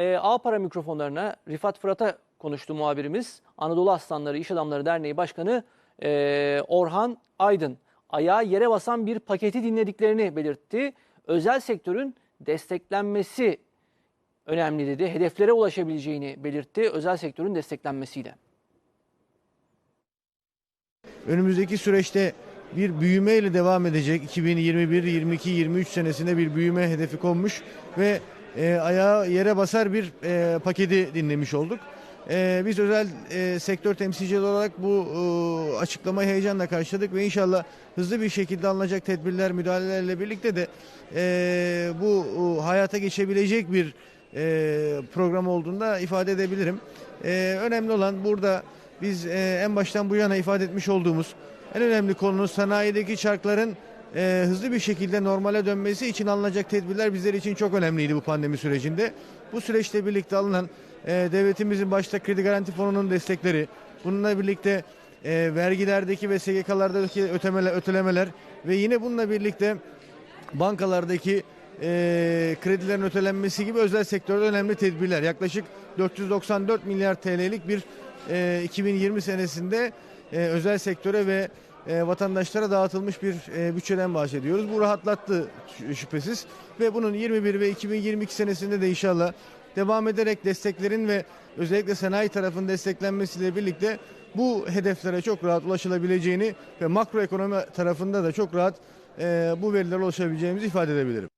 e, A Para mikrofonlarına Rifat Fırat'a konuştu muhabirimiz. Anadolu Aslanları İş Adamları Derneği Başkanı e, Orhan Aydın ayağı yere basan bir paketi dinlediklerini belirtti. Özel sektörün desteklenmesi önemli dedi. Hedeflere ulaşabileceğini belirtti özel sektörün desteklenmesiyle. Önümüzdeki süreçte bir büyümeyle devam edecek. 2021, 22, 23 senesinde bir büyüme hedefi konmuş ve e, ayağı yere basar bir e, paketi dinlemiş olduk. E, biz özel e, sektör temsilcileri olarak bu e, açıklamayı heyecanla karşıladık ve inşallah hızlı bir şekilde alınacak tedbirler, müdahalelerle birlikte de e, bu e, hayata geçebilecek bir e, program olduğunda ifade edebilirim. E, önemli olan burada biz e, en baştan bu yana ifade etmiş olduğumuz en önemli konu sanayideki çarkların e, hızlı bir şekilde normale dönmesi için alınacak tedbirler bizler için çok önemliydi bu pandemi sürecinde. Bu süreçle birlikte alınan e, devletimizin başta kredi garanti fonunun destekleri, bununla birlikte e, vergilerdeki ve SGK'lardaki ötemeler, ötelemeler ve yine bununla birlikte bankalardaki e, kredilerin ötelenmesi gibi özel sektörde önemli tedbirler. Yaklaşık 494 milyar TL'lik bir e, 2020 senesinde e, özel sektöre ve e, vatandaşlara dağıtılmış bir e, bütçeden bahsediyoruz. Bu rahatlattı şü- şüphesiz ve bunun 21 ve 2022 senesinde de inşallah devam ederek desteklerin ve özellikle sanayi tarafının desteklenmesiyle birlikte bu hedeflere çok rahat ulaşılabileceğini ve makroekonomi tarafında da çok rahat e, bu verilere ulaşabileceğimizi ifade edebilirim.